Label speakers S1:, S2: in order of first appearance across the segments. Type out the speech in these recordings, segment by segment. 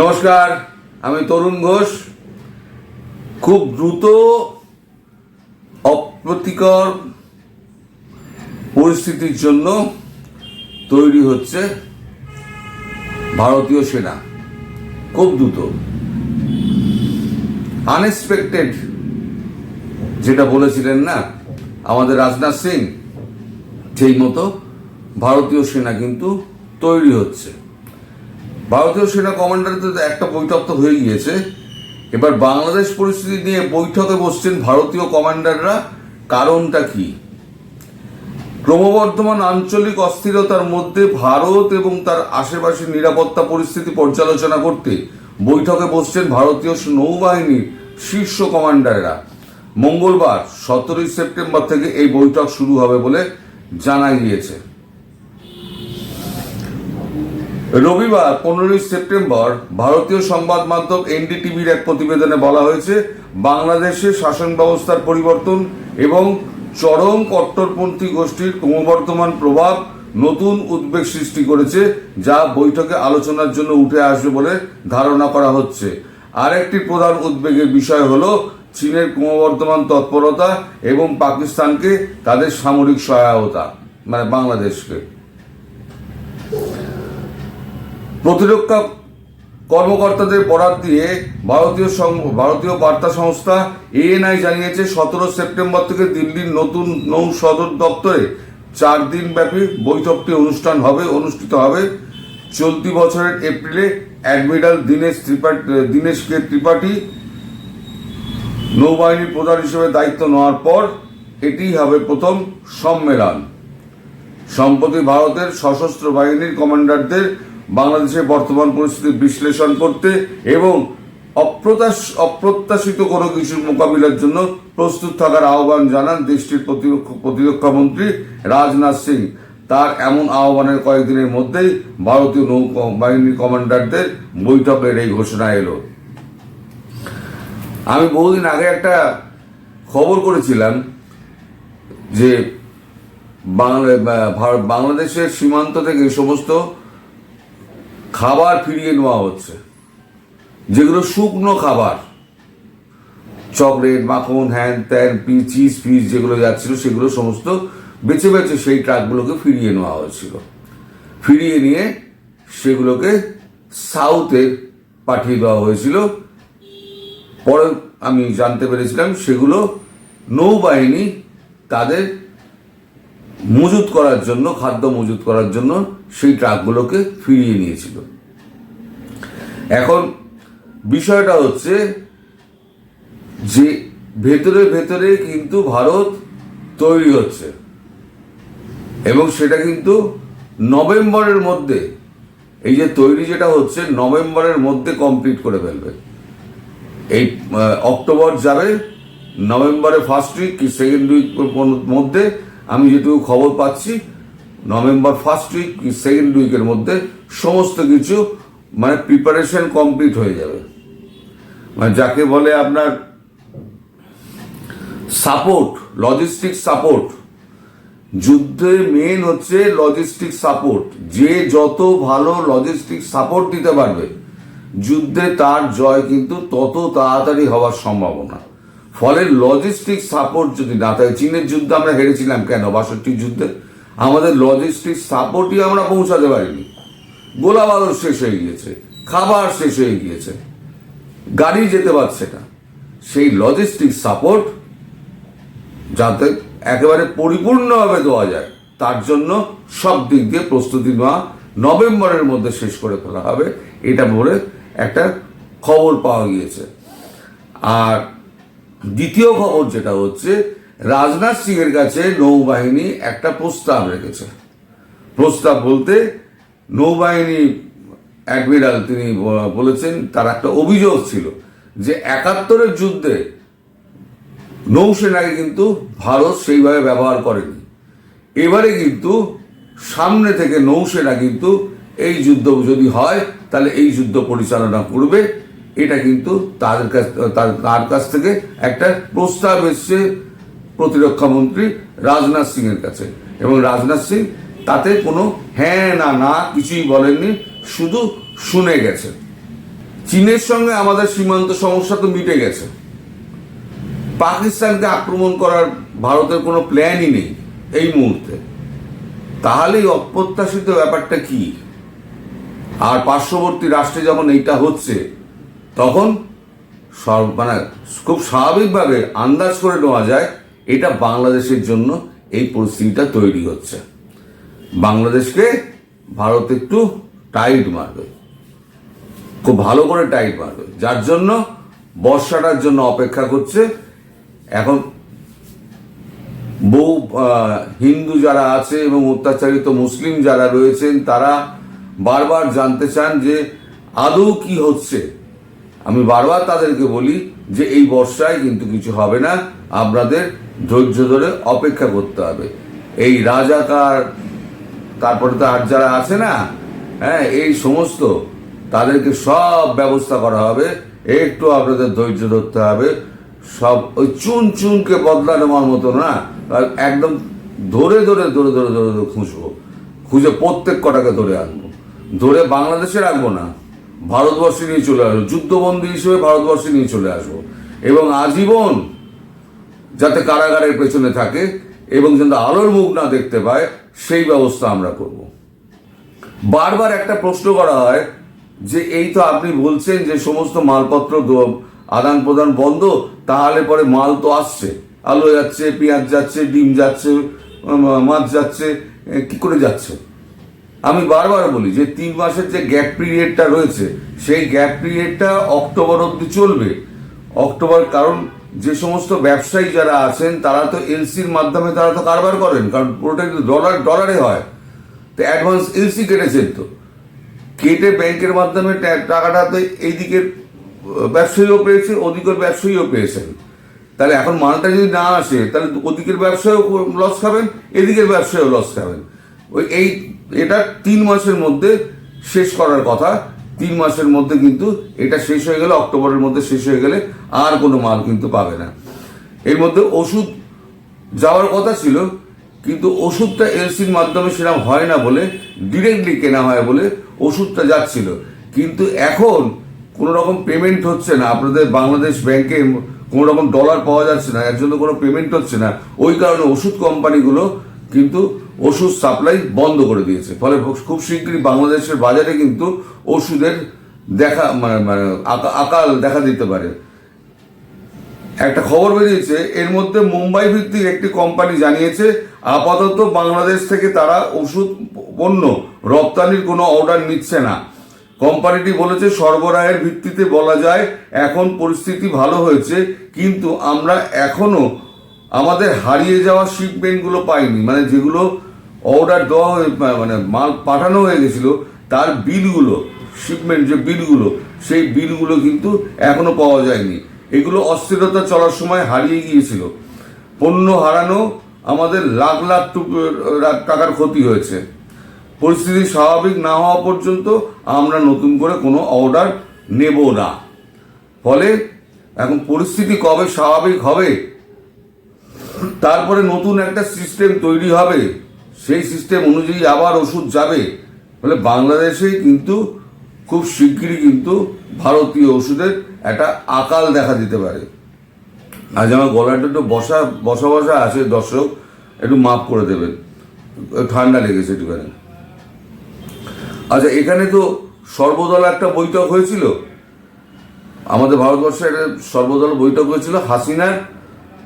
S1: নমস্কার, আমি তরুণ ঘোষ। খুব দ্রুত অপ্রতিকর পরিস্থিতির জন্য তৈরি হচ্ছে ভারতীয় সেনা। খুব দ্রুত। আনএক্সপেক্টেড যেটা বলেছিলেন না, আমাদের রাজনাথ সিং সেই মতো ভারতীয় সেনা কিন্তু তৈরি হচ্ছে। ভারতীয় সেনা কমান্ডারদের একটা বৈঠক তো হয়ে গিয়েছে। এবার বাংলাদেশ পরিস্থিতি নিয়ে বৈঠকে বসছেন ভারতীয় কমান্ডাররা, কারণটা কি? ক্রমবর্ধমান আঞ্চলিক অস্থিরতার মধ্যে ভারত এবং তার আশেপাশের নিরাপত্তা পরিস্থিতি পর্যালোচনা করতে বৈঠকে বসছেন ভারতীয় নৌবাহিনীর শীর্ষ কমান্ডাররা। মঙ্গলবার, সতেরোই সেপ্টেম্বর থেকে এই বৈঠক শুরু হবে বলে জানা গিয়েছে। রবিবার, পনেরোই সেপ্টেম্বর, ভারতীয় সংবাদ মাধ্যম এনডিটিভির এক প্রতিবেদনে বলা হয়েছে, বাংলাদেশে শাসন ব্যবস্থার পরিবর্তন এবং চরম কট্টরপন্থী গোষ্ঠীর ক্রমবর্ধমান প্রভাব নতুন উদ্বেগ সৃষ্টি করেছে, যা বৈঠকে আলোচনার জন্য উঠে আসবে বলে ধারণা করা হচ্ছে। আরেকটি প্রধান উদ্বেগের বিষয় হল, চীনের ক্রমবর্ধমান তৎপরতা এবং পাকিস্তানকে তাদের সামরিক সহায়তা মানে বাংলাদেশকে। প্রতিরক্ষা কর্মকর্তাদের বরাত দিয়ে ভারতীয় ভারতীয় বার্তা সংস্থা এএনআই জানিয়েছে, সতেরো সেপ্টেম্বর থেকে দিল্লির নতুন নৌ সদর দপ্তরে চার দিন ব্যাপী বৈঠকটি অনুষ্ঠান হবে, অনুষ্ঠিত হবে। চলতি বছরের এপ্রিলে অ্যাডমিরাল দীনেশ ত্রিপাঠী দীনেশ কে ত্রিপাঠী নৌবাহিনীর প্রধান হিসেবে দায়িত্ব নেওয়ার পর এটিই হবে প্রথম সম্মেলন। সম্প্রতি ভারতের সশস্ত্র বাহিনীর কমান্ডারদের বাংলাদেশের বর্তমান পরিস্থিতি বিশ্লেষণ করতে এবং অপ্রত্যাশ, অপ্রত্যাশিত কোনো কিছুর মোকাবিলার জন্য প্রস্তুত থাকার আহ্বান জানান দেশটির প্রতিরক্ষা মন্ত্রী রাজনাথ সিং। তার এমন আহ্বানের কয়েকদিনের মধ্যেই ভারতীয় নৌ বাহিনীর কমান্ডারদের বৈঠকের এই ঘোষণা এলো। আমি বহুদিন আগে একটা খবর করেছিলাম যে বাংলাদেশের সীমান্ত থেকে সমস্ত খাবার ফিরিয়ে নেওয়া হচ্ছে। যেগুলো শুকনো খাবার। চকলেট, মাখন, হ্যান ত্যান, পি চিজ, ফিজ যেগুলো যাচ্ছিল, সেগুলো সমস্ত বেছে বেছে সেই ট্রাকগুলোকে ফিরিয়ে নেওয়া হয়েছিল। ফিরিয়ে নিয়ে সেগুলোকে সাউথে পাঠিয়ে দেওয়া হয়েছিল। পরে আমি জানতে পেরেছিলাম সেগুলো নৌবাহিনী তাদের মজুত করার জন্য, খাদ্য মজুত করার জন্য সেই ট্রাকগুলোকে ফিরিয়ে নিয়েছিল। এখন বিষয়টা হচ্ছে যে ভেতরে ভেতরে কিন্তু ভারত তৈরি হচ্ছে এবং সেটা কিন্তু নভেম্বরের মধ্যে, এই যে তৈরি যেটা হচ্ছে নভেম্বরের মধ্যে কমপ্লিট করে ফেলবে। এই অক্টোবর যাবে, নভেম্বরের ফার্স্ট উইক কি সেকেন্ড উইক মধ্যে আমি যেটুকু খবর পাচ্ছি নভেম্বর ফার্স্ট উইক সেকেন্ড উইকের মধ্যে সমস্ত কিছু মানে প্রিপারেশন কমপ্লিট হয়ে যাবে। মানে যাকে বলে আপনার সাপোর্ট লজিস্টিক সাপোর্ট যুদ্ধের মেন হচ্ছে লজিস্টিক সাপোর্ট যে যত ভালো লজিস্টিক সাপোর্ট দিতে পারবে, যুদ্ধে তার জয় কিন্তু তত তাড়াতাড়ি হওয়ার সম্ভাবনা। ফলে লজিস্টিক সাপোর্ট যদি না থাকে, চীনের যুদ্ধে আমরা হেরেছিলাম কেন? বাষট্টির যুদ্ধে। আমাদের লজিস্টিক সাপোর্টই আমরা পৌঁছাতে পারিনি। গোলা বাদর শেষ হয়ে গিয়েছে, খাবার শেষ হয়ে গিয়েছে, গাড়ি যেতে পারছে না। সেই লজিস্টিক সাপোর্ট যাতে একেবারে পরিপূর্ণভাবে দেওয়া যায়, তার জন্য সব দিক দিয়ে প্রস্তুতি নেওয়া নভেম্বরের মধ্যে শেষ করে ফেলা হবে, এটা বলে একটা খবর পাওয়া গিয়েছে। আর দ্বিতীয় খবর যেটা হচ্ছে রাজনাথ সিং এর কাছে নৌবাহিনী একটা প্রস্তাব রেখেছে। প্রস্তাব বলতে নৌবাহিনী অ্যাডমিরাল তিনি বলেছেন, তার একটা অভিযোগ ছিল যে একাত্তরের যুদ্ধে নৌসেনাকে কিন্তু ভারত সেইভাবে ব্যবহার করেনি। এবারে কিন্তু সামনে থেকে নৌসেনা কিন্তু এই যুদ্ধ যদি হয়, তাহলে এই যুদ্ধ পরিচালনা করবে। এটা কিন্তু তাদের কাছ তার তার কাছ থেকে একটা প্রস্তাব এসছে প্রতিরক্ষা মন্ত্রী রাজনাথ সিং এর কাছে। এবং রাজনাথ সিং তাতে কোনো হ্যাঁ না না কিছুই বলেননি, শুধু শুনে গেছে। চীনের সঙ্গে আমাদের সীমান্ত সমস্যা তো মিটে গেছে। পাকিস্তানকে আক্রমণ করার ভারতের কোনো প্ল্যানই নেই এই মুহূর্তে। তাহলে এই অপ্রত্যাশিত ব্যাপারটা কি? আর পার্শ্ববর্তী রাষ্ট্রে যখন এইটা হচ্ছে, তখন সব মানে খুব স্বাভাবিকভাবে আন্দাজ করে নেওয়া যায় এটা বাংলাদেশের জন্য এই পরিস্থিতিটা তৈরি হচ্ছে। বাংলাদেশকে ভারত একটু টাইট মারবে। খুব ভালো করে টাইট মারবে। যার জন্য বর্ষাটার জন্য অপেক্ষা করছে। এখন বহু হিন্দু যারা আছে এবং অত্যাচারিত মুসলিম যারা রয়েছেন, তারা বারবার জানতে চান যে আদৌ কি হচ্ছে। আমি বারবার তাদেরকে বলি যে এই বর্ষায় কিন্তু কিছু হবে না। আপনাদের ধৈর্য ধরে অপেক্ষা করতে হবে। এই রাজাকার, তারপরে তো আর যারা আছে না হ্যাঁ এই সমস্ত, তাদেরকে সব ব্যবস্থা করা হবে। একটু আপনাদের ধৈর্য ধরতে হবে। সব ওই চুন চুনকে বদলা নেওয়ার মতো না একদম ধরে ধরে ধরে ধরে ধরে ধরে খুঁজবো। খুঁজে প্রত্যেক কটাকে ধরে আনব। ধরে বাংলাদেশে রাখব না, ভারতবর্ষে নিয়ে চলে আসব। যুদ্ধবন্দী হিসেবে ভারতবর্ষে নিয়ে চলে আসব। এবং আজীবন যাতে কারাগারের পেছনে থাকে এবং যেন আলোর মুখ না দেখতে পায়, সেই ব্যবস্থা আমরা করব। বারবার একটা প্রশ্ন করা হয় যে, এই তো আপনি বলছেন যে সমস্ত মালপত্র আদান প্রদান বন্ধ, তাহলে পরে মাল তো আসছে। আলু যাচ্ছে, পেঁয়াজ যাচ্ছে, ডিম যাচ্ছে মাছ যাচ্ছে কি করে যাচ্ছে? আমি বারবার বলি যে, তিন মাসের যে গ্যাপ পিরিয়ডটা রয়েছে, সেই গ্যাপ পিরিয়ডটা অক্টোবর অবধি চলবে। অক্টোবর কারণ যে সমস্ত ব্যবসায়ী যারা আছেন তারা তো এলসির মাধ্যমে তারা তো কারবার করেন কারণ পুরোটা ডলার ডলারে হয়। তো অ্যাডভান্স এলসি কেটেছেন তো। কেটে ব্যাংকের মাধ্যমে টাকাটা তো এইদিকের আহ, ব্যবসায়ীও পেয়েছে ওদিকের ব্যবসায়ীও পেয়েছেন। তাহলে এখন মালটা যদি না আসে তাহলে ওদিকের ব্যবসায়ও লস খাবেন এদিকের ব্যবসায়ও লস খাবেন। ওই এই এটা তিন মাসের মধ্যে শেষ করার কথা। তিন মাসের মধ্যে কিন্তু এটা শেষ হয়ে গেলে, অক্টোবরের মধ্যে শেষ হয়ে গেলে আর কোনো মাল কিন্তু পাবে না। এর মধ্যে ওষুধ যাওয়ার কথা ছিল, কিন্তু ওষুধটা এলসির মাধ্যমে সেরকম হয় না বলে ডিরেক্টলি কেনা হয় বলে ওষুধটা যাচ্ছিল। কিন্তু এখন কোনো রকম পেমেন্ট হচ্ছে না। আপনাদের বাংলাদেশ ব্যাংকে কোনো রকম ডলার পাওয়া যাচ্ছে না। এর জন্য কোনো পেমেন্ট হচ্ছে না। ওই কারণে ওষুধ কোম্পানিগুলো কিন্তু ওষুধ সাপ্লাই বন্ধ করে দিয়েছে। ফলে খুব শীঘ্রই বাংলাদেশের বাজারে কিন্তু ওষুধের দেখা মানে মানে আকা- আকাল দেখা দিতে পারে। একটা খবর বেরিয়েছে, এর মধ্যে মুম্বাই ভিত্তিক একটি কোম্পানি জানিয়েছে, আপাতত বাংলাদেশ থেকে তারা ওষুধ পণ্য রপ্তানির কোনো অর্ডার নিচ্ছে না। কোম্পানিটি বলেছে, সরবরাহের ভিত্তিতে বলা যায়, এখন পরিস্থিতি ভালো হয়েছে, কিন্তু আমরা এখনও আমাদের হারিয়ে যাওয়া শিপমেন্টগুলো পাইনি। মানে যেগুলো অর্ডার দেওয়া হয়ে মানে মাল পাঠানো হয়ে গেছিল, তার বিলগুলো শিপমেন্ট যে বিলগুলো, সেই বিলগুলো কিন্তু এখনও পাওয়া যায়নি। এগুলো অস্থিরতা চলার সময় হারিয়ে গিয়েছিল। পণ্য হারানো আমাদের লাখ লাখ টাকার ক্ষতি হয়েছে। পরিস্থিতি স্বাভাবিক না হওয়া পর্যন্ত আমরা নতুন করে কোনো অর্ডার নেব না। ফলে এখন পরিস্থিতি কবে স্বাভাবিক হবে তারপরে নতুন একটা সিস্টেম তৈরি হবে। সেই সিস্টেম অনুযায়ী আবার ওষুধ যাবে। ফলে বাংলাদেশে কিন্তু খুব শিগগিরই কিন্তু ভারতীয় ওষুধের একটা আকাল দেখা দিতে পারে। আজ আমার গলাটা একটু বসা বসা বসা আছে দর্শক, একটু মাফ করে দেবেন। ঠান্ডা লেগেছে একটুখানি। আচ্ছা এখানে তো সর্বদল একটা বৈঠক হয়েছিল। আমাদের ভারতবর্ষে একটা সর্বদল বৈঠক হয়েছিল। হাসিনার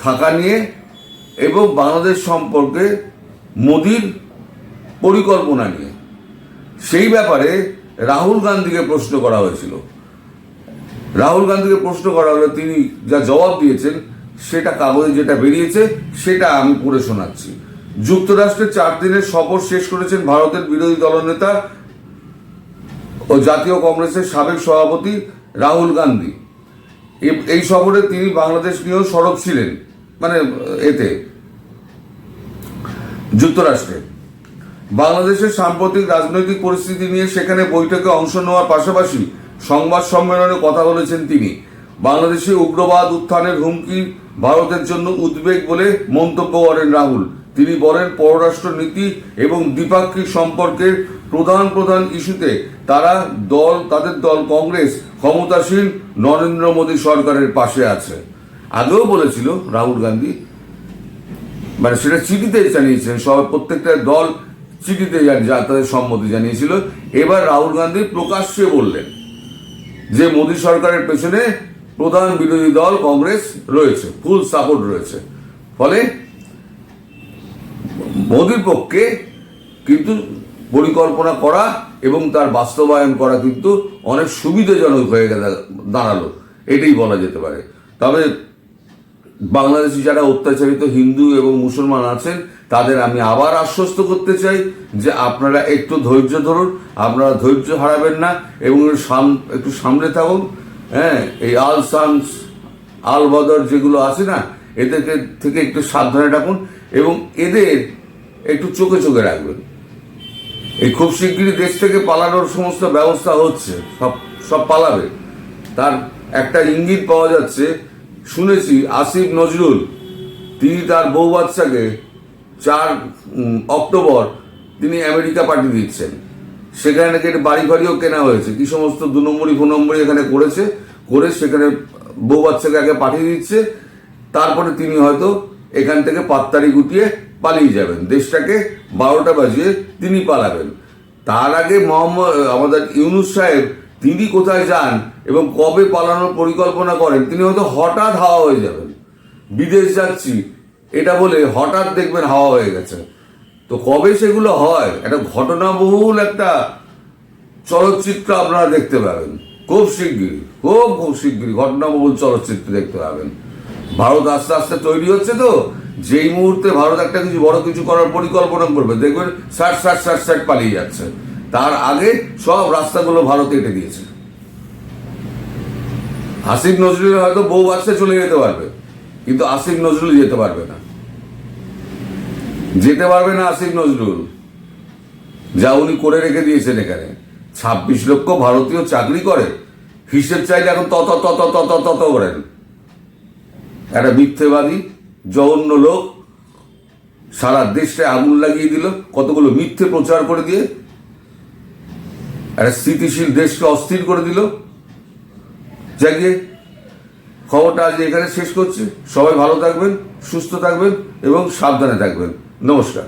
S1: থাকা নিয়ে এবং বাংলাদেশ সম্পর্কে মোদির পরিকল্পনা নিয়ে। সেই ব্যাপারে রাহুল গান্ধীকে প্রশ্ন করা হয়েছিল। রাহুল গান্ধীকে প্রশ্ন করা হলে তিনি যা জবাব দিয়েছেন, সেটা কাগজে যেটা বেরিয়েছে, সেটা আমি পড়ে শোনাচ্ছি। যুক্তরাষ্ট্রের চার দিনের সফর শেষ করেছেন ভারতের বিরোধী দলনেতা ও জাতীয় কংগ্রেসের সাবেক সভাপতি রাহুল গান্ধী। এই সফরে তিনি বাংলাদেশ নিয়েও সরব ছিলেন। মানে এতে যুক্তরাষ্ট্রে। বাংলাদেশের সাম্প্রতিক রাজনৈতিক পরিস্থিতি নিয়ে সেখানে বৈঠকে অংশ নেওয়ার পাশাপাশি সংবাদ সম্মেলনে কথা বলেছেন তিনি। বাংলাদেশে উগ্রবাদ উত্থানের হুমকি ভারতের জন্য উদ্বেগ বলে মন্তব্য করেন রাহুল। তিনি বলেন পররাষ্ট্র নীতি এবং দ্বিপাক্ষিক সম্পর্কের প্রধান প্রধান ইস্যুতে তারা দল, তাদের দল কংগ্রেস ক্ষমতাসীন নরেন্দ্র মোদী সরকারের পাশে আছে। আগেও বলেছিল রাহুল গান্ধী মানে সেটা চিঠিতে জানিয়েছিলেন সবাই প্রত্যেকটা দল চিঠিতে তাদের সম্মতি জানিয়েছিল। এবার রাহুল গান্ধী প্রকাশ্যে বললেন যে মোদী সরকারের পেছনে প্রধান বিরোধী দল কংগ্রেস রয়েছে, ফুল সাপোর্ট রয়েছে। ফলে মোদীর পক্ষে কিন্তু পরিকল্পনা করা এবং তার বাস্তবায়ন করা কিন্তু অনেক সুবিধাজনক হয়ে গেল- দাঁড়াল। এটাই বলা যেতে পারে। তবে বাংলাদেশি যারা অত্যাচারিত হিন্দু এবং মুসলমান আছেন, তাদের আমি আবার আশ্বস্ত করতে চাই যে আপনারা একটু ধৈর্য ধরুন, আপনারা ধৈর্য হারাবেন না এবং একটু সাম- একটু সামনে থাকুন। হ্যাঁ এই আল সামস, আল বদর যেগুলো আছে না, এদেরকে থেকে একটু সাবধানে রাখুন এবং এদের একটু চোখে চোখে রাখবেন। এই খুব শিগগিরই দেশ থেকে পালানোর সমস্ত ব্যবস্থা হচ্ছে, সব সব পালাবে। তার একটা ইঙ্গিত পাওয়া যাচ্ছে শুনেছি আসিফ নজরুল, তিনি তার বউ বাচ্চাকে চার অক্টোবর তিনি আমেরিকা পাঠিয়ে দিচ্ছেন। সেখানে নাকি একটা বাড়ি ফাড়িও কেনা হয়েছে। কি সমস্ত দু নম্বরই, ফোন নম্বরই এখানে করেছে, করে সেখানে বউ বাচ্চাকে আগে পাঠিয়ে দিচ্ছে। তারপরে তিনি হয়তো এখান থেকে পাত্তারি গুটিয়ে পালিয়ে যাবেন। দেশটাকে বারোটা বাজিয়ে তিনি পালাবেন। তার আগে মোহাম্মদ, আমাদের ইউনুস সাহেব তিনি কোথায় যান এবং কবে পালানোর পরিকল্পনা করেন, তিনি হয়তো হঠাৎ হাওয়া হয়ে যাবেন। বিদেশ যাচ্ছি, এটা বলে হঠাৎ দেখবেন হাওয়া হয়ে গেছে। তো কবে সেগুলো হয়? একটা ঘটনাবহুল একটা চলচ্চিত্র আপনারা দেখতে পাবেন। খুব শিগগিরই, খুব খুব শিগগিরই ঘটনাবহুল চলচ্চিত্র দেখতে পাবেন। ভারত আস্তে আস্তে তৈরি হচ্ছে তো, যেই মুহূর্তে ভারত একটা কিছু বড় কিছু করার পরিকল্পনা করবে, দেখবেন ষাট ষাট ষাট ষাট পালিয়ে যাচ্ছে। তার আগে সব রাস্তাগুলো ভারত কেটে দিয়েছে। আসিফ নজরুল হয়তো বউ বাচ্চা চলে যেতে পারবে, কিন্তু আসিফ নজরুল যেতে পারবে না। যেতে পারবে না আসিফ নজরুল। যা উনি করে রেখে দিয়েছেন এখানে। ছাব্বিশ লক্ষ ভারতীয় চাকরি করে, হিসেব চাইলে এখন তত তত তত তত করেন। একটা মিথ্যেবাদী, জঘন্য লোক, সারা দেশটা আগুন লাগিয়ে দিল, কতগুলো মিথ্যে প্রচার করে দিয়ে একটা স্থিতিশীল দেশকে অস্থির করে দিল। যাকে খবরটা আজ এখানে শেষ করছি। সবাই ভালো থাকবেন, সুস্থ থাকবেন এবং সাবধানে থাকবেন। নমস্কার।